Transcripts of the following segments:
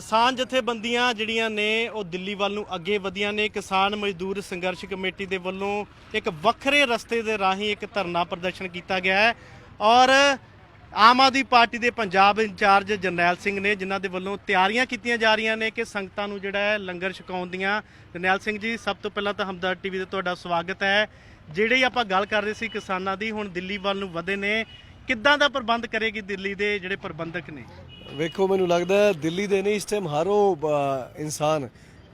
ਕਿਸਾਨ ਜਥੇਬੰਦੀਆਂ ਜਿਹੜੀਆਂ ਨੇ, ਉਹ ਦਿੱਲੀ ਵੱਲ ਨੂੰ ਅੱਗੇ ਵਧੀਆਂ ਨੇ। ਕਿਸਾਨ ਮਜ਼ਦੂਰ ਸੰਘਰਸ਼ ਕਮੇਟੀ ਦੇ ਵੱਲੋਂ ਇੱਕ ਵੱਖਰੇ ਰਸਤੇ ਦੇ ਰਾਹੀਂ ਇੱਕ ਧਰਨਾ ਪ੍ਰਦਰਸ਼ਨ ਕੀਤਾ ਗਿਆ ਹੈ। ਔਰ ਆਮ ਆਦਮੀ ਪਾਰਟੀ ਦੇ ਪੰਜਾਬ ਇੰਚਾਰਜ ਜਰਨੈਲ ਸਿੰਘ ਨੇ, ਜਿਨ੍ਹਾਂ ਦੇ ਵੱਲੋਂ ਤਿਆਰੀਆਂ ਕੀਤੀਆਂ ਜਾ ਰਹੀਆਂ ਨੇ ਕਿ ਸੰਗਤਾਂ ਨੂੰ ਜਿਹੜਾ ਹੈ ਲੰਗਰ ਛਕਾਉਣ ਦੀਆਂ। ਜਰਨੈਲ ਸਿੰਘ ਜੀ, ਸਭ ਤੋਂ ਪਹਿਲਾਂ ਤਾਂ ਹਮਦਰ ਟੀਵੀ ਤੇ ਤੁਹਾਡਾ ਸਵਾਗਤ ਹੈ। ਜਿਹੜੇ ਆਪਾਂ ਗੱਲ ਕਰ ਰਹੇ ਸੀ ਕਿਸਾਨਾਂ ਦੀ, ਹੁਣ ਦਿੱਲੀ ਵੱਲ ਨੂੰ ਵਧੇ ਨੇ। ਕਿੱਦਾਂ ਦਾ ਪ੍ਰਬੰਧ ਕਰੇਗੀ ਦਿੱਲੀ ਦੇ ਜਿਹੜੇ ਪ੍ਰਬੰਧਕ ਨੇ? ਵੇਖੋ, ਮੈਨੂੰ ਲੱਗਦਾ ਦਿੱਲੀ ਦੇ ਨਹੀਂ, ਇਸ ਟਾਈਮ ਹਰ ਉਹ ਇਨਸਾਨ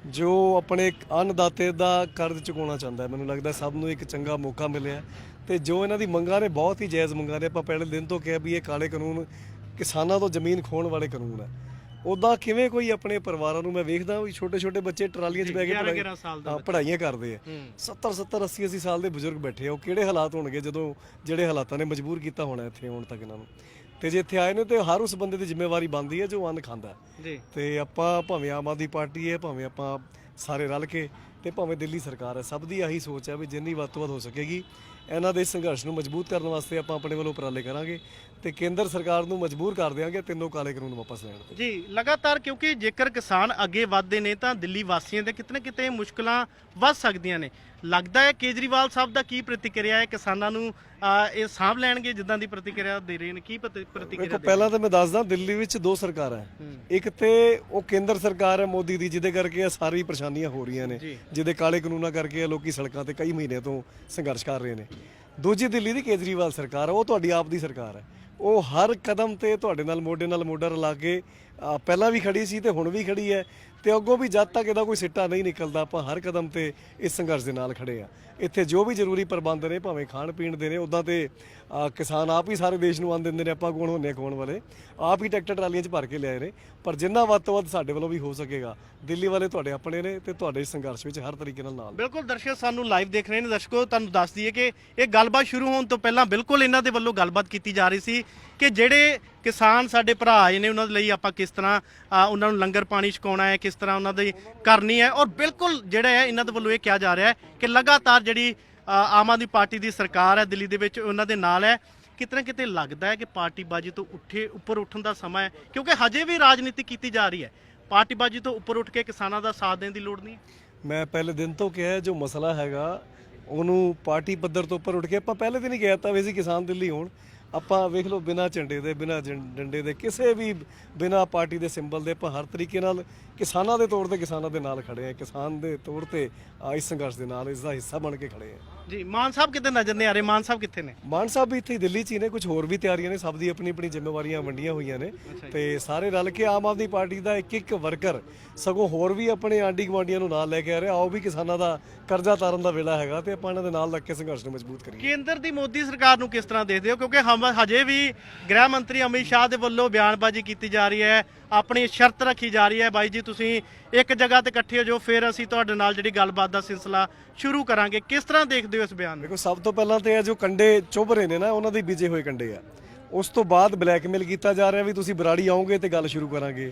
ਜੋ ਆਪਣੇ ਅੰਨਦਾਤੇ ਦਾ ਕਰਜ਼ ਚੁਕਾਉਣਾ ਚਾਹੁੰਦਾ ਹੈ। ਮੈਨੂੰ ਲੱਗਦਾ ਸਭ ਨੂੰ ਇੱਕ ਚੰਗਾ ਮੌਕਾ ਮਿਲਿਆ ਹੈ। ਤੇ ਜੋ ਇਹਨਾਂ ਦੀ ਮੰਗਾਂ ਨੇ, ਬਹੁਤ ਹੀ ਜਾਇਜ਼ ਮੰਗਾਂ ਨੇ। ਆਪਾਂ ਪਹਿਲੇ ਦਿਨ ਤੋਂ ਕਿਹਾ ਵੀ ਇਹ ਕਾਲੇ ਕਾਨੂੰਨ ਕਿਸਾਨਾਂ ਤੋਂ ਜ਼ਮੀਨ ਖੋਣ ਵਾਲੇ ਕਾਨੂੰਨ ਹੈ। ਉਦਾਂ ਕਿਵੇਂ ਕੋਈ ਆਪਣੇ ਪਰਿਵਾਰਾਂ ਨੂੰ ਮੈਂ ਵੇਖਦਾ ਵੀ ਛੋਟੇ ਛੋਟੇ ਬੱਚੇ ਟਰਾਲੀਆਂ 'ਚ ਬੈ ਕੇ 11 ਪੜ੍ਹਾਈ- 11 ਸਾਲ ਦੇ ਹਾਂ, ਪੜ੍ਹਾਈਆਂ ਕਰਦੇ ਆ। ਹੂੰ। 70 70 80 80 ਸਾਲ ਦੇ ਬਜ਼ੁਰਗ ਬੈਠੇ ਆ। ਉਹ ਕਿਹੜੇ ਹਾਲਾਤ ਹੋਣਗੇ ਜਦੋਂ ਜਿਹੜੇ ਹਾਲਾਤਾਂ ਨੇ ਮਜਬੂਰ ਕੀਤਾ ਹੋਣਾ ਇੱਥੇ ਆਉਣ ਤੱਕ ਇਹਨਾਂ ਨੂੰ? ਤੇ ਜੇ ਇੱਥੇ ਆਏ ਨੇ ਤੇ ਹਰ ਉਸ ਬੰਦੇ ਦੀ ਜ਼ਿੰਮੇਵਾਰੀ ਬਣਦੀ ਹੈ ਜੋ ਅੰਨ ਖਾਂਦਾ। ਹੈ। ਜੀ। ਤੇ ਆਪਾਂ ਭਾਵੇਂ ਆਮ ਆਦਮੀ ਪਾਰਟੀ ਹੈ ਭਾਵੇਂ ਆਪਾਂ ਸਾਰੇ ਰਲ ਕੇ ਤੇ ਭਾਵੇਂ ਦਿੱਲੀ ਸਰਕਾਰ ਹੈ ਸਭ ਦੀ ਆਹੀ ਸੋਚ ਹੈ ਵੀ ਜਿੰਨੀ ਵੱਧ ਤੋਂ ਵੱਧ ਹੋ ਸਕੇਗੀ ਇਹਨਾਂ ਦੇ ਸੰਘਰਸ਼ ਨੂੰ ਮਜ਼ਬੂਤ ਕਰਨ ਵਾਸਤੇ ਆਪਾਂ ਆਪਣੇ ਵੱਲੋਂ ਉਪਰਾਲੇ ਕਰਾਂਗੇ। ਤੇ ਕੇਂਦਰ ਸਰਕਾਰ ਨੂੰ ਮਜਬੂਰ ਕਰ ਦਿਆਂਗੇ ਤਿੰਨੋਂ ਕਾਲੇ ਕਾਨੂੰਨ ਵਾਪਸ ਲੈਣ ਤੇ। ਜੀ ਲਗਾਤਾਰ ਕਿਉਂਕਿ ਜੇਕਰ ਕਿਸਾਨ ਅੱਗੇ ਵਧਦੇ ਨੇ ਤਾਂ ਦਿੱਲੀ ਵਾਸੀਆਂ ਦੇ ਕਿਤੇ ਨਾ ਕਿਤੇ ਮੁਸ਼ਕਲਾਂ ਵੱਧ ਸਕਦੀਆਂ ਨੇ। ਲੱਗਦਾ ਹੈ ਕੇਜਰੀਵਾਲ ਸਾਹਿਬ ਦਾ ਕੀ ਪ੍ਰਤੀਕਿਰਿਆ ਹੈ? ਕਿਸਾਨਾਂ ਨੂੰ ਅਹ, ਇਹ ਸਾਂਭ ਲੈਣਗੇ ਜਿੱਦਾਂ ਦੀ ਪ੍ਰਤੀਕਿਰਿਆ ਦੇ ਰਹੇ ਨੇ? ਕੀ ਪ੍ਰਤੀ- ਪ੍ਰਤੀਕਿਰਿਆ ਵੇਖੋ ਦੇ ਪਹਿਲਾਂ ਤਾਂ ਮੈਂ ਦੱਸਦਾ ਦਿੱਲੀ ਵਿੱਚ ਦੋ ਸਰਕਾਰਾਂ ਹੈ। ਹੂੰ। ਇੱਕ ਤੇ ਉਹ ਕੇਂਦਰ ਸਰਕਾਰ ਹੈ ਮੋਦੀ ਦੀ ਜਿਹਦੇ ਕਰਕੇ ਇਹ ਸਾਰੀ ਪਰੇਸ਼ਾਨੀਆਂ ਹੋ ਰਹੀਆਂ ਨੇ। ਜੀ। ਜਿਹਦੇ ਕਾਲੇ ਕਾਨੂੰਨਾਂ ਕਰਕੇ ਇਹ ਲੋਕੀ ਸੜਕਾਂ ਤੇ ਕਈ ਮਹੀਨਿਆਂ ਤੋਂ ਸੰਘਰਸ਼ ਕਰ ਰਹੇ ਨੇ। ਦੂਜੀ ਦਿੱਲੀ ਦੀ ਕੇਜਰੀਵਾਲ ਸਰਕਾਰ ਹੈ ਉਹ ਤੁਹਾਡੀ ਆਪ ਦੀ ਸਰਕਾਰ ਹੈ। ਉਹ ਹਰ ਕਦਮ ਤੇ ਤੁਹਾਡੇ ਨਾਲ ਮੋਢੇ ਨਾਲ ਮੋਢਾ ਰਲਾ ਕੇ ਅ, ਪਹਿਲਾਂ ਵੀ ਖੜੀ ਸੀ ਤੇ ਹੁਣ ਵੀ ਖੜੀ ਹੈ ਤੇ ਅੱਗੋਂ ਵੀ ਜਦ ਤੱਕ ਇਹਦਾ ਕੋਈ ਸਿੱਟਾ ਨਹੀਂ ਨਿਕਲਦਾ ਆਪਾਂ ਹਰ ਕਦਮ ਤੇ ਇਸ ਸੰਘਰਸ਼ ਦੇ ਨਾਲ ਖੜੇ ਆ ਇੱਥੇ ਜੋ ਵੀ ਜ਼ਰੂਰੀ ਪ੍ਰਬੰਧ ਨੇ ਭਾਵੇਂ ਖਾਣ ਪੀਣ ਦੇ ਨੇ ਉਦਾਂ ਤੇ ਅ, ਕਿਸਾਨ ਆਪ ਹੀ ਸਾਰੇ ਦੇਸ਼ ਨੂੰ ਆਨ ਦਿੰਦੇ ਨੇ ਆਪਾਂ ਕੋਣ ਹੁੰਨੇ ਖੋਣ ਵਾਲੇ? ਆਪ ਹੀ ਟਰੈਕਟਰ ਟਰਾਲੀਆਂ 'ਚ ਭਰ ਕੇ ਲਿਆਏ ਨੇ। ਪਰ ਜਿੰਨਾ ਵੱਧ ਤੋਂ ਵੱਧ ਸਾਡੇ ਵੱਲੋਂ ਵੀ ਹੋ ਸਕੇਗਾ ਦਿੱਲੀ ਵਾਲੇ ਤੁਹਾਡੇ ਆਪਣੇ ਨੇ ਤੇ ਤੁਹਾਡੇ ਇਸ ਸੰਘਰਸ਼ ਵਿੱਚ ਹਰ ਤਰੀਕੇ ਨਾਲ ਨਾਲ ਨੇ। ਬਿਲਕੁਲ ਦਰਸ਼ਕ ਸਾਨੂੰ ਲਾਈਵ ਦੇਖ ਰਹੇ ਨੇ। ਦਰਸ਼ਕੋ ਤੁਹਾਨੂੰ ਦੱਸ ਦਈਏ ਕਿ ਇਹ ਗੱਲਬਾਤ ਸ਼ੁਰੂ ਹੋਣ ਤੋਂ ਪਹਿਲਾਂ ਬਿਲਕੁਲ ਇਹਨਾਂ ਦੇ ਵੱਲੋਂ ਗੱਲਬਾਤ ਕੀਤੀ ਜਾ ਰਹੀ ਸੀ ਕਿ ਜਿਹੜੇ ਕਿਸਾਨ ਸਾਡੇ ਭਰਾ ਆਏ ਨੇ ਉਹਨਾਂ ਦੇ ਲਈ ਆਪਾਂ ਕਿਸ ਤਰ੍ਹਾਂ ਉਹਨਾਂ ਨੂੰ ਲੰਗਰ ਪਾਣੀ ਛਕਾਉਣਾ ਹੈ, ਕਿਸ ਤਰ੍ਹਾਂ ਉਹਨਾਂ ਦੀ ਕਰਨੀ ਹੈ। ਔਰ ਬਿਲਕੁਲ ਜਿਹੜਾ ਹੈ, ਇਹਨਾਂ ਦੇ ਵੱਲੋਂ ਇਹ ਕਿਹਾ ਜਾ ਰਿਹਾ ਹੈ ਕਿ ਲਗਾਤਾਰ ਜਿਹੜੀ ਆਮ ਆਦਮੀ ਪਾਰਟੀ ਦੀ ਸਰਕਾਰ ਹੈ, ਦਿੱਲੀ ਦੇ ਵਿੱਚ ਉਹਨਾਂ ਦੇ ਨਾਲ ਹੈ। ਕਿਤੇ ਕਿਤੇ ਲੱਗਦਾ ਹੈ ਕਿ ਪਾਰਟੀਬਾਜ਼ੀ ਤੋਂ ਉੱਠੇ, ਉੱਪਰ ਉੱਠਣ ਦਾ ਸਮਾਂ ਹੈ, ਕਿਉਂਕਿ ਹਜੇ ਵੀ ਰਾਜਨੀਤੀ ਕੀਤੀ ਜਾ ਰਹੀ ਹੈ। ਪਾਰਟੀਬਾਜ਼ੀ ਤੋਂ ਉੱਪਰ ਉੱਠ ਕੇ ਕਿਸਾਨਾਂ ਦਾ ਸਾਥ ਦੇਣ ਦੀ ਲੋੜ ਨਹੀਂ ਮੈਂ ਪਹਿਲੇ ਦਿਨ ਤੋਂ ਕਿਹਾ ਜੋ ਮਸਲਾ ਹੈਗਾ, ਉਹਨੂੰ ਪਾਰਟੀ ਪੱਧਰ ਤੋਂ ਉੱਪਰ ਉੱਠ ਕੇ ਆਪਾਂ ਪਹਿਲੇ ਦਿਨ ਹੀ ਕਹਿ ਵੀ ਅਸੀਂ ਕਿਸਾਨ ਦਿੱਲੀ ਹੋਣ। ਆਪਾਂ ਵੇਖ ਲਓ ਬਿਨਾ ਝੰਡੇ ਦੇ, ਬਿਨਾ ਡੰਡੇ ਦੇ, ਕਿਸੇ ਵੀ ਬਿਨਾ ਪਾਰਟੀ ਦੇ ਸਿੰਬਲ ਦੇ ਆਪਾਂ ਹਰ ਤਰੀਕੇ ਨਾਲ ਕਿਸਾਨਾਂ ਦੇ ਤੌਰ ਤੇ ਕਿਸਾਨਾਂ ਦੇ ਨਾਲ ਖੜੇ ਆ ਕਿਸਾਨ ਦੇ ਤੌਰ ਤੇ ਇਸ ਸੰਘਰਸ਼ ਦੇ ਨਾਲ ਇਸ ਦਾ ਹਿੱਸਾ ਬਣ ਕੇ ਖੜੇ ਆ ਜੀ ਮਾਨ ਸਾਹਿਬ ਕਿਤੇ ਨਜ਼ਰ ਨਹੀਂ ਆ ਰਹੇ? ਮਾਨ ਸਾਹਿਬ ਕਿੱਥੇ ਨੇ? ਮਾਨ ਸਾਹਿਬ ਵੀ ਇੱਥੇ ਹੀ ਦਿੱਲੀ 'ਚ ਹੀ ਨੇ ਕੁਝ ਹੋਰ ਵੀ ਤਿਆਰੀਆਂ ਨੇ ਸਭ ਦੀ ਆਪਣੀ ਆਪਣੀ ਜ਼ਿੰਮੇਵਾਰੀਆਂ ਵੰਡੀਆਂ ਹੋਈਆਂ ਨੇ। ਤੇ ਸਾਰੇ ਰਲ ਕੇ ਆਮ ਆਦਮੀ ਪਾਰਟੀ ਦਾ ਇੱਕ ਇੱਕ ਵਰਕਰ ਸਗੋਂ ਹੋਰ ਵੀ ਆਪਣੇ ਆਂਡੀ ਗਵਾਂਡੀਆਂ ਨੂੰ ਨਾਲ ਲੈ ਕੇ ਆ ਰਿਹਾ। ਆਓ ਵੀ ਕਿਸਾਨਾਂ ਦਾ ਕਰਜ਼ਾ ਤਾਰਨ ਦਾ ਵੇਲਾ ਹੈਗਾ ਤੇ ਆਪਾਂ ਇਹਨਾਂ ਦੇ ਨਾਲ ਲੱਗ ਕੇ ਸੰਘਰਸ਼ ਨੂੰ ਮਜ਼ਬੂਤ ਕਰੀਏ। ਕੇਂਦਰ ਦੀ ਮੋਦੀ ਸਰਕਾਰ ਨੂੰ ਕਿਸ ਤਰ੍ਹਾਂ ਦੇਖਦੇ ਹੋ? ਕਿਉਂਕਿ ਹਮ ਹਜੇ ਵੀ ਗ੍ਰਹਿ ਮੰਤਰੀ ਅਮਿਤ ਸ਼ਾਹ ਦੇ ਵੱਲੋਂ ਬਿਆਨਬਾਜ਼ੀ ਕੀਤੀ ਜਾ ਰਹੀ ਹੈ ਆਪਣੀ ਸ਼ਰਤ ਰੱਖੀ ਜਾ ਰਹੀ ਹੈ। ਬਾਈ ਜੀ ਤੁਸੀਂ ਇੱਕ ਜਗ੍ਹਾ ਤੇ ਇਕੱਠੇ ਹੋ ਜਾਓ ਫਿਰ ਅਸੀਂ ਤੁਹਾਡੇ ਨਾਲ ਜਿਹੜੀ ਗੱਲਬਾਤ ਦਾ ਸਿਲਸਿਲਾ ਸ਼ੁਰੂ ਕਰਾਂਗੇ। ਕਿਸ ਤਰ੍ਹਾਂ ਦੇਖਦੇ ਕਰਦੇ ਹੋ ਇਸ ਬਿਆਨ ਦੇਖੋ, ਸਭ ਤੋਂ ਪਹਿਲਾਂ ਤੇ ਇਹ ਜੋ ਕੰਡੇ ਚੁੱਭ ਰਹੇ ਨੇ ਨਾ, ਉਹਨਾਂ ਦੇ ਬੀਜੇ ਹੋਏ ਕੰਡੇ ਆ। ਉਸ ਤੋਂ ਬਾਅਦ ਬਲੈਕਮੇਲ ਕੀਤਾ ਜਾ ਰਿਹਾ ਵੀ ਤੁਸੀਂ ਬਰਾੜੀ ਆਉਂਗੇ ਤੇ ਗੱਲ ਸ਼ੁਰੂ ਕਰਾਂਗੇ।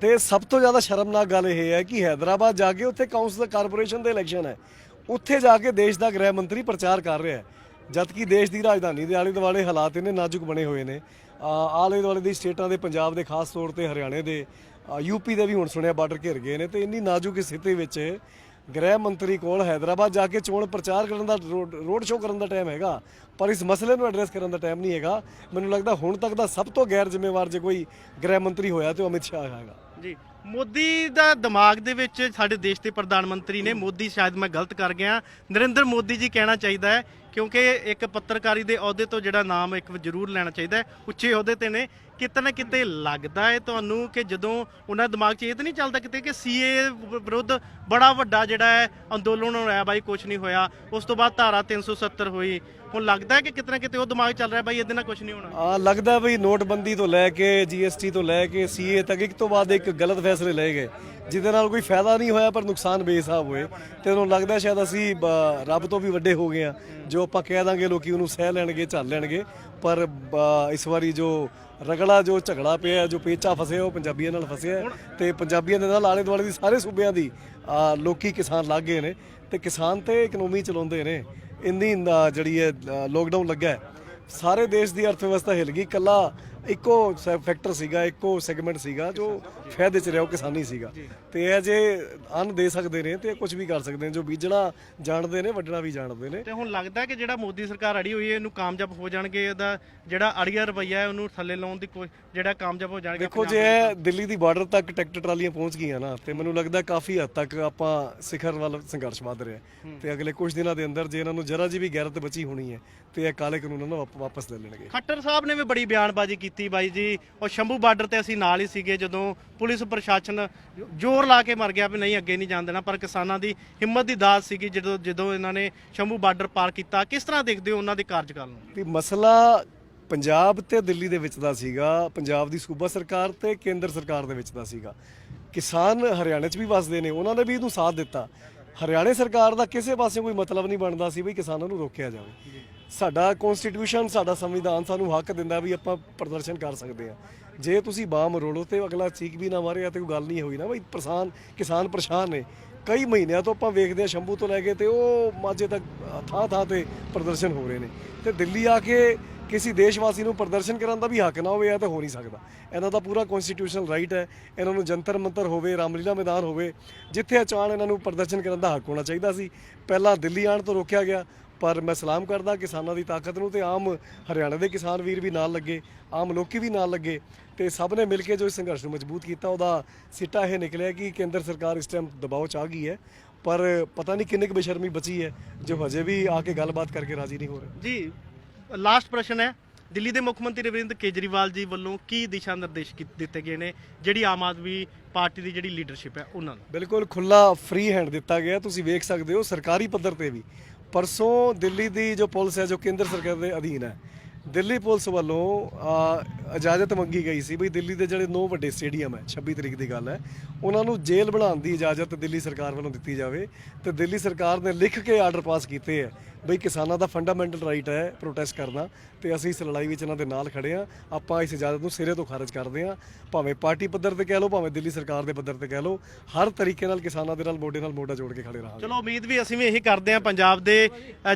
ਤੇ ਸਭ ਤੋਂ ਜ਼ਿਆਦਾ ਸ਼ਰਮਨਾਕ ਗੱਲ ਇਹ ਹੈ ਕਿ ਹైదరాబాద్ ਜਾ ਕੇ ਉੱਥੇ ਕਾਉਂਸਲ ਕਾਰਪੋਰੇਸ਼ਨ ਦੇ ਇਲੈਕਸ਼ਨ ਹੈ। ਉੱਥੇ ਜਾ ਕੇ ਦੇਸ਼ ਦਾ ਗ੍ਰਹਿ ਮੰਤਰੀ ਪ੍ਰਚਾਰ ਕਰ ਰਿਹਾ ਹੈ। ਜਦਕਿ ਦੇਸ਼ ਦੀ ਰਾਜਧਾਨੀ ਦੇ ਆਲੇ ਦੁਆਲੇ ਹਾਲਾਤ ਇਹਨੇ ਨਾਜ਼ੁਕ ਬਣੇ ਹੋਏ ਨੇ। ਆਲੇ ਦੁਆਲੇ ਦੀ ਸਟੇਟਾਂ ਦੇ ਪੰਜਾਬ ਦੇ ਖਾਸ ਤੌਰ ਤੇ ਹਰਿਆਣੇ ਦੇ ਯੂਪੀ ਦੇ ਵੀ ਹੁਣ ਸੁਣਿਆ ਬਾਰਡਰ ਘਿਰ ਗਏ ਨੇ ਤੇ ਇੰਨੀ ਨਾਜ਼ੁਕ ਸਥਿਤੀ ਵਿੱਚ ਗ੍ਰਹਿ ਮੰਤਰੀ ਕੋਲ ਹైదరాబాద్ ਜਾ ਕੇ ਚੋਣ ਪ੍ਰਚਾਰ ਕਰਨ ਦਾ ਰੋਡ ਸ਼ੋਅ ਕਰਨ ਦਾ ਟਾਈਮ ਹੈਗਾ, ਪਰ ਇਸ ਮਸਲੇ ਨੂੰ ਐਡਰੈਸ ਕਰਨ ਦਾ ਟਾਈਮ ਨਹੀਂ ਹੈਗਾ। ਮੈਨੂੰ ਲੱਗਦਾ ਹੁਣ ਤੱਕ ਦਾ ਸਭ ਤੋਂ ਗੈਰ ਜ਼ਿੰਮੇਵਾਰ ਜੇ ਕੋਈ ਗ੍ਰਹਿ ਮੰਤਰੀ ਹੋਇਆ ਤੇ ਉਹ ਅਮਿਤ ਸ਼ਾਹ ਹੈਗਾ। ਜੀ। ਮੋਦੀ ਦਾ ਦਿਮਾਗ ਦੇ ਵਿੱਚ ਸਾਡੇ ਦੇਸ਼ ਦੇ ਪ੍ਰਧਾਨ ਮੰਤਰੀ ਨੇ, ਮੋਦੀ ਸ਼ਾਇਦ ਮੈਂ ਗਲਤ ਕਰ ਗਿਆ। ਨਰਿੰਦਰ ਮੋਦੀ ਜੀ ਕਹਿਣਾ ਚਾਹੀਦਾ ਹੈ, ਕਿਉਂਕਿ ਇੱਕ ਪੱਤਰਕਾਰੀ ਦੇ ਅਹੁਦੇ ਤੋਂ ਜਿਹੜਾ ਨਾਮ ਇੱਕ ਜ਼ਰੂਰ ਲੈਣਾ ਚਾਹੀਦਾ ਹੈ, ਉੱਚੇ ਅਹੁਦੇ ਤੇ ਨੇ। ਕਿਤੇ ਨਾ ਕਿਤੇ ਲੱਗਦਾ ਹੈ ਤੁਹਾਨੂੰ ਕਿ ਜਦੋਂ ਉਹਨਾਂ ਦਿਮਾਗ 'ਚ ਇਹ ਤਾਂ ਨਹੀਂ ਚੱਲਦਾ ਕਿਤੇ ਕਿ ਸੀਏ ਵਿਰੁੱਧ ਬੜਾ ਵੱਡਾ ਜਿਹੜਾ ਹੈ ਅੰਦੋਲਨ ਹੋਇਆ, ਬਾਈ ਕੁਝ ਨਹੀਂ ਹੋਇਆ। ਉਸ ਤੋਂ ਬਾਅਦ ਧਾਰਾ 370 ਹੋਈ। ਹੁਣ ਲੱਗਦਾ ਹੈ ਕਿ ਕਿਤੇ ਨਾ ਕਿਤੇ ਉਹ ਦਿਮਾਗ ਚੱਲ ਰਿਹਾ ਬਾਈ ਇਹਦੇ ਨਾਲ ਕੁਝ ਨਹੀਂ ਹੋਣਾ? ਆ ਲੱਗਦਾ ਵੀ ਨੋਟਬੰਦੀ ਤੋਂ ਲੈ ਕੇ ਜੀਐਸਟੀ ਤੋਂ ਲੈ ਕੇ ਸੀਏ ਤੱਕ ਇੱਕ ਤੋਂ ਬਾਅਦ ਇੱਕ ਗਲਤ ਫੈਸਲੇ ਲਏ ਗਏ। ਜਿਹਦੇ ਨਾਲ ਕੋਈ ਫਾਇਦਾ ਨਹੀਂ ਹੋਇਆ ਪਰ ਨੁਕਸਾਨ ਬੇਹਿਸਾਬ ਹੋਏ। ਤੇ ਉਹਨੂੰ ਲੱਗਦਾ ਸ਼ਾਇਦ ਅਸੀਂ ਬ- ਰੱਬ ਤੋਂ ਵੀ ਵੱਡੇ ਹੋ ਗਏ ਆ ਜੋ ਆਪਾਂ ਕਹਿ ਦਾਂਗੇ ਲੋਕੀ ਉਹਨੂੰ ਸਹਿ ਲੈਣਗੇ ਝੱਲ ਲੈਣਗੇ। ਪਰ ਬ- ਇਸ ਵਾਰੀ ਜੋ ਰਗੜਾ ਜੋ ਝਗੜਾ ਪਿਆ ਜੋ ਪੇਚਾ ਫਸਿਆ ਉਹ ਪੰਜਾਬੀਆਂ ਨਾਲ ਫਸਿਆ ਹੈ। ਤੇ ਪੰਜਾਬੀਆਂ ਦੇ ਨਾਲ ਆਲੇ ਦੁਆਲੇ ਦੀ ਸਾਰੇ ਸੂਬਿਆਂ ਦੀ ਆ, ਲੋਕੀ ਕਿਸਾਨ ਲੱਗ ਗਏ ਨੇ। ਤੇ ਕਿਸਾਨ ਤੇ ਇਕਨੋਮੀ ਚਲਾਉਂਦੇ ਨੇ। ਇੰਨੀ ਆ, ਜਿਹੜੀ ਹੈ ਲੋਕਡਾਊਨ ਲੱਗਾ ਸਾਰੇ ਦੇਸ਼ ਦੀ ਅਰਥ ਵਿਵਸਥਾ ਹਿਲ ਗਈ ਕੱਲਾ ਇੱਕੋ ਫੈਕਟਰ ਸੀਗਾ ਇੱਕੋ ਸੈਗਮੈਂਟ ਸੀਗਾ ਜੋ ਫਾਇਦੇ ਚ ਰਿਹਾ ਉਹ ਕਿਸਾਨੀ ਸੀਗਾ। ਤੇ ਇਹ ਜੇ ਅੰਨ ਦੇ ਸਕਦੇ ਨੇ ਤੇ ਕੁਝ ਵੀ ਕਰ ਸਕਦੇ ਨੇ ਜੋ ਬੀਜਣਾ ਜਾਣਦੇ ਨੇ ਵੱਢਣਾ ਵੀ ਜਾਣਦੇ ਨੇ। ਤੇ ਹੁਣ ਲੱਗਦਾ ਕਿ ਜਿਹੜਾ ਮੋਦੀ ਸਰਕਾਰ ਅੜੀ ਹੋਈ ਹੈ ਇਹਨੂੰ ਕਾਮਯਾਬ ਹੋ ਜਾਣਗੇ ਇਹਦਾ ਜਿਹੜਾ ਅੜੀਆ ਰਵਈਆ ਹੈ ਉਹਨੂੰ ਥੱਲੇ ਲਾਉਣ ਦੀ ਕੋਈ ਜਿਹੜਾ ਕਾਮਯਾਬ ਹੋ ਜਾਣਗੇ ਦੇਖੋ ਜੇ ਇਹ ਦਿੱਲੀ ਦੀ ਬਾਰਡਰ ਤੱਕ ਟਰੈਕਟਰ ਟਰਾਲੀਆਂ ਪਹੁੰਚ ਗਈਆਂ ਨਾ ਤੇ ਮੈਨੂੰ ਲੱਗਦਾ ਕਾਫੀ ਹੱਦ ਤੱਕ ਆਪਾਂ ਸਿਖਰ ਵੱਲ ਸੰਘਰਸ਼ ਵੱਧ ਰਿਹਾ ਤੇ ਅਗਲੇ ਕੁਝ ਦਿਨਾਂ ਦੇ ਅੰਦਰ ਜੇ ਇਹਨਾਂ ਨੂੰ ਜਰਾ ਜੀ ਵੀ ਗੈਰਤ ਬਚੀ ਹੋਣੀ ਹੈ ਤੇ ਇਹ ਕਾਲੇ ਕਾਨੂੰਨਾਂ ਨੂੰ ਵਾਪ- ਵਾਪਸ ਲੈ ਲੈਣਗੇ। ਖੱਟਰ ਸਾਹਿਬ ਨੇ ਵੀ ਬੜੀ ਬਿਆਨਬਾਜ਼ੀ ਕੀਤੀ ਬਾਈ ਜੀ। ਉਹ ਸ਼ੰਭੂ ਬਾਰਡਰ ਤੇ ਅਸੀਂ ਨਾਲ ਹੀ ਸੀਗੇ ਜਦੋਂ ਪੁਲਿਸ ਪ੍ਰਸ਼ਾਸਨ ਜ਼ੋਰ ਲਾ ਕੇ ਮਰ ਗਿਆ ਵੀ ਨਹੀਂ, ਅੱਗੇ ਨਹੀਂ ਜਾਣ ਦੇਣਾ। ਪਰ ਕਿਸਾਨਾਂ ਦੀ ਹਿੰਮਤ ਦੀ ਦਾਤ ਸੀਗੀ ਜਦੋਂ ਜਦੋਂ ਇਹਨਾਂ ਨੇ ਸ਼ੰਭੂ ਬਾਰਡਰ ਪਾਰ ਕੀਤਾ। ਕਿਸ ਤਰ੍ਹਾਂ ਦੇਖਦੇ ਹੋ ਉਹਨਾਂ ਦੇ ਕਾਰਜਕਾਲ ਨੂੰ? ਵੀ ਮਸਲਾ ਪੰਜਾਬ ਤੇ ਦਿੱਲੀ ਦੇ ਵਿੱਚ ਦਾ ਸੀਗਾ। ਪੰਜਾਬ ਦੀ ਸੂਬਾ ਸਰਕਾਰ ਤੇ ਕੇਂਦਰ ਸਰਕਾਰ ਦੇ ਵਿੱਚ ਦਾ ਸੀਗਾ। ਕਿਸਾਨ ਹਰਿਆਣੇ 'ਚ ਵੀ ਵਸਦੇ ਨੇ। ਉਹਨਾਂ ਨੇ ਵੀ ਇਹਨੂੰ ਸਾਥ ਦਿੱਤਾ। ਹਰਿਆਣੇ ਸਰਕਾਰ ਦਾ ਕਿਸੇ ਪਾਸੇ ਕੋਈ ਮਤਲਬ ਨਹੀਂ ਬਣਦਾ ਸੀ ਵੀ ਕਿਸਾਨਾਂ ਨੂੰ ਰੋਕਿਆ ਜਾਵੇ। ਸਾਡਾ ਕਨਸਟੀਟਿਊਸ਼ਨ ਸਾਡਾ ਸੰਵਿਧਾਨ ਸਾਨੂੰ ਹੱਕ ਦਿੰਦਾ ਵੀ ਆਪਾਂ ਪ੍ਰਦਰਸ਼ਨ ਕਰ ਸਕਦੇ ਹਾਂ। ਜੇ ਤੁਸੀਂ ਬਾਮ ਰੋਲੋ ਤੇ ਅਗਲਾ ਚੀਕ ਵੀ ਨਾ ਮਾਰੇ ਤੇ ਕੋਈ ਗੱਲ ਨਹੀਂ ਹੋਈ ਨਾ ਬਈ, ਪਰੇਸ਼ਾਨ, ਕਿਸਾਨ ਪਰੇਸ਼ਾਨ ਨੇ। ਕਈ ਮਹੀਨਿਆਂ ਤੋਂ ਆਪਾਂ ਵੇਖਦੇ ਆ ਸ਼ੰਭੂ ਤੋਂ ਲੈ ਕੇ ਤੇ ਉਹ ਮਾਝੇ ਤੱਕ ਥਾਂ ਥਾਂ ਤੇ ਪ੍ਰਦਰਸ਼ਨ ਹੋ ਰਹੇ ਨੇ। ਤੇ ਦਿੱਲੀ ਆ ਕੇ ਕਿਸੇ ਦੇਸ਼ ਵਾਸੀ ਨੂੰ ਪ੍ਰਦਰਸ਼ਨ ਕਰਨ ਦਾ ਵੀ ਹੱਕ ਨਾ ਹੋਵੇ, ਇਹ ਤਾਂ ਹੋ ਨਹੀਂ ਸਕਦਾ। ਇਹਨਾਂ ਦਾ ਪੂਰਾ ਕਨਸਟੀਟਿਊਸ਼ਨਲ ਰਾਈਟ ਹੈ। ਇਹਨਾਂ ਨੂੰ ਜੰਤਰ ਮੰਤਰ ਹੋਵੇ, ਰਾਮਲੀਲਾ ਮੈਦਾਨ ਹੋਵੇ, ਜਿੱਥੇ ਅਚਾਨ ਇਹਨਾਂ ਨੂੰ ਪ੍ਰਦਰਸ਼ਨ ਕਰਨ ਦਾ ਹੱਕ ਹੋਣਾ ਚਾਹੀਦਾ ਸੀ। ਪਹਿਲਾਂ ਦਿੱਲੀ ਆਉਣ ਤੋਂ ਰੋਕਿਆ ਗਿਆ ਪਰ ਮੈਂ ਸਲਾਮ ਕਰਦਾ ਕਿਸਾਨਾਂ ਦੀ ਤਾਕਤ ਨੂੰ ਤੇ ਆਮ ਹਰਿਆਣਾ ਦੇ ਕਿਸਾਨ ਵੀਰ ਵੀ ਨਾਲ ਲੱਗੇ ਆਮ ਲੋਕੀ ਵੀ ਨਾਲ ਲੱਗੇ ਤੇ ਸਭ ਨੇ ਮਿਲ ਕੇ ਜੋ ਇਸ ਸੰਘਰਸ਼ ਨੂੰ ਮਜ਼ਬੂਤ ਕੀਤਾ ਉਹਦਾ ਸਿੱਟਾ ਇਹ ਨਿਕਲਿਆ ਕਿ ਕੇਂਦਰ ਸਰਕਾਰ ਇਸ ਟਾਈਮ ਦਬਾਅ ਚ ਆ ਗਈ ਹੈ ਪਰ ਪਤਾ ਨਹੀਂ ਕਿੰਨੀ ਕੁ ਬੇਸ਼ਰਮੀ ਬਚੀ ਹੈ ਜੋ ਹਜੇ ਵੀ ਆ ਕੇ ਗੱਲਬਾਤ ਕਰਕੇ ਰਾਜ਼ੀ ਨਹੀਂ ਹੋ ਰਹੇ। ਜੀ ਲਾਸਟ ਪ੍ਰਸ਼ਨ ਹੈ ਦਿੱਲੀ ਦੇ ਮੁੱਖ ਮੰਤਰੀ ਰਵਿੰਦਰ ਕੇਜਰੀਵਾਲ ਜੀ ਵੱਲੋਂ ਕੀ ਦਿਸ਼ਾ ਨਿਰਦੇਸ਼ ਦਿੱਤੇ ਗਏ ਨੇ ਜਿਹੜੀ ਆਮ ਆਦਮੀ ਪਾਰਟੀ ਦੀ ਜਿਹੜੀ ਲੀਡਰਸ਼ਿਪ ਹੈ ਉਹਨਾਂ ਨੂੰ? ਬਿਲਕੁਲ ਖੁੱਲਾ ਫ੍ਰੀ ਹੈਂਡ ਦਿੱਤਾ ਗਿਆ ਤੁਸੀਂ ਵੇਖ ਸਕਦੇ ਹੋ ਸਰਕਾਰੀ ਪੱਧਰ ਤੇ ਵੀ। ਪਰਸੋਂ ਦਿੱਲੀ ਦੀ ਜੋ ਪੁਲਿਸ ਹੈ, ਜੋ ਕੇਂਦਰ ਸਰਕਾਰ ਦੇ ਅਧੀਨ ਹੈ, ਦਿੱਲੀ ਪੁਲਿਸ ਵੱਲੋਂ ਇਜਾਜ਼ਤ ਮੰਗੀ ਗਈ ਸੀ ਵੀ ਦਿੱਲੀ ਦੇ ਜਿਹੜੇ ਨੌ ਵੱਡੇ ਸਟੇਡੀਅਮ ਹੈ 26 ਤਰੀਕ ਦੀ ਗੱਲ ਹੈ, ਉਹਨਾਂ ਨੂੰ ਜੇਲ੍ਹ ਬਣਾਉਣ ਦੀ ਇਜਾਜ਼ਤ ਦਿੱਲੀ ਸਰਕਾਰ ਵੱਲੋਂ ਦਿੱਤੀ ਜਾਵੇ ਤੇ ਦਿੱਲੀ ਸਰਕਾਰ ਨੇ ਲਿਖ ਕੇ ਆਰਡਰ ਪਾਸ ਕੀਤੇ ਹੈ ਬਈ ਕਿਸਾਨਾਂ ਦਾ ਫੰਡਾਮੈਂਟਲ ਰਾਈਟ ਹੈ ਪ੍ਰੋਟੈਸਟ ਕਰਨਾ ਤੇ ਅਸੀਂ ਇਸ ਲੜਾਈ ਵਿੱਚ ਇਹਨਾਂ ਦੇ ਨਾਲ ਖੜੇ ਆ ਆਪਾਂ ਇਸ ਇਜਾਜ਼ਤ ਨੂੰ ਸਿਰੇ ਤੋਂ ਖਾਰਜ ਕਰਦੇ ਆ ਭਾਵੇਂ ਪਾਰਟੀ ਪੱਧਰ ਤੇ ਕਹਿ ਲਓ, ਭਾਵੇਂ ਦਿੱਲੀ ਸਰਕਾਰ ਦੇ ਪੱਧਰ ਤੇ ਕਹਿ ਲਓ, ਹਰ ਤਰੀਕੇ ਨਾਲ ਕਿਸਾਨਾਂ ਦੇ ਨਾਲ ਮੋਢੇ ਨਾਲ ਮੋਢਾ ਜੋੜ ਕੇ ਖੜੇ ਰਹਾਂਗੇ। ਚਲੋ, ਉਮੀਦ ਵੀ ਅਸੀਂ ਵੀ ਇਹੀ ਕਰਦੇ ਹਾਂ ਪੰਜਾਬ ਦੇ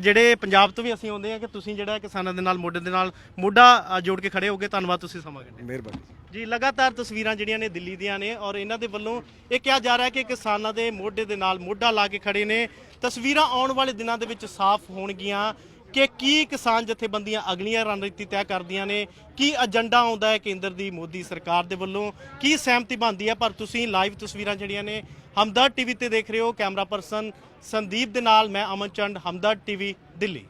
ਜਿਹੜੇ ਪੰਜਾਬ ਤੋਂ ਵੀ ਅਸੀਂ ਆਉਂਦੇ ਹਾਂ ਕਿ ਤੁਸੀਂ ਜਿਹੜਾ ਕਿਸਾਨਾਂ ਦੇ ਨਾਲ, ਮੋਢੇ ਦੇ ਨਾਲ ਮੋਢਾ ਜੋੜ ਕੇ ਖੜੇ ਹੋਗੇ ਧੰਨਵਾਦ ਤੁਸੀਂ ਸਮਾਂ ਕੱਢਿਆ। ਮਿਹਰਬਾਨੀ ਜੀ। ਲਗਾਤਾਰ ਤਸਵੀਰਾਂ ਜਿਹੜੀਆਂ ਨੇ ਦਿੱਲੀ ਦੀਆਂ ਨੇ ਔਰ ਇਹਨਾਂ ਦੇ ਵੱਲੋਂ ਇਹ ਕਿਹਾ ਜਾ ਰਿਹਾ ਕਿ ਕਿਸਾਨਾਂ ਦੇ ਮੋਢੇ ਦੇ ਨਾਲ ਮੋਢਾ ਲਾ ਕੇ ਖੜੇ ਨੇ। ਤਸਵੀਰਾਂ ਆਉਣ ਵਾਲੇ ਦਿਨਾਂ ਦੇ ਵਿੱਚ ਸਾਫ਼ ਹੋਣਗੀਆਂ ਕਿ ਕੀ ਕਿਸਾਨ ਜਥੇਬੰਦੀਆਂ ਅਗਲੀਆਂ ਰਣਨੀਤੀ ਤੈਅ ਕਰਦੀਆਂ ਨੇ ਕੀ ਏਜੰਡਾ ਆਉਂਦਾ ਹੈ ਕੇਂਦਰ ਦੀ ਮੋਦੀ ਸਰਕਾਰ ਦੇ ਵੱਲੋਂ ਕੀ ਸਹਿਮਤੀ ਬਣਦੀ ਹੈ। ਪਰ ਤੁਸੀਂ ਲਾਈਵ ਤਸਵੀਰਾਂ ਜਿਹੜੀਆਂ ਨੇ ਹਮਦਰਦ ਟੀਵੀ ਤੇ ਦੇਖ ਰਹੇ ਹੋ। ਕੈਮਰਾ ਪਰਸਨ ਸੰਦੀਪ ਦੇ ਨਾਲ ਮੈਂ ਅਮਨ ਚੰਦ ਹਮਦਰਦ ਟੀਵੀ ਦਿੱਲੀ।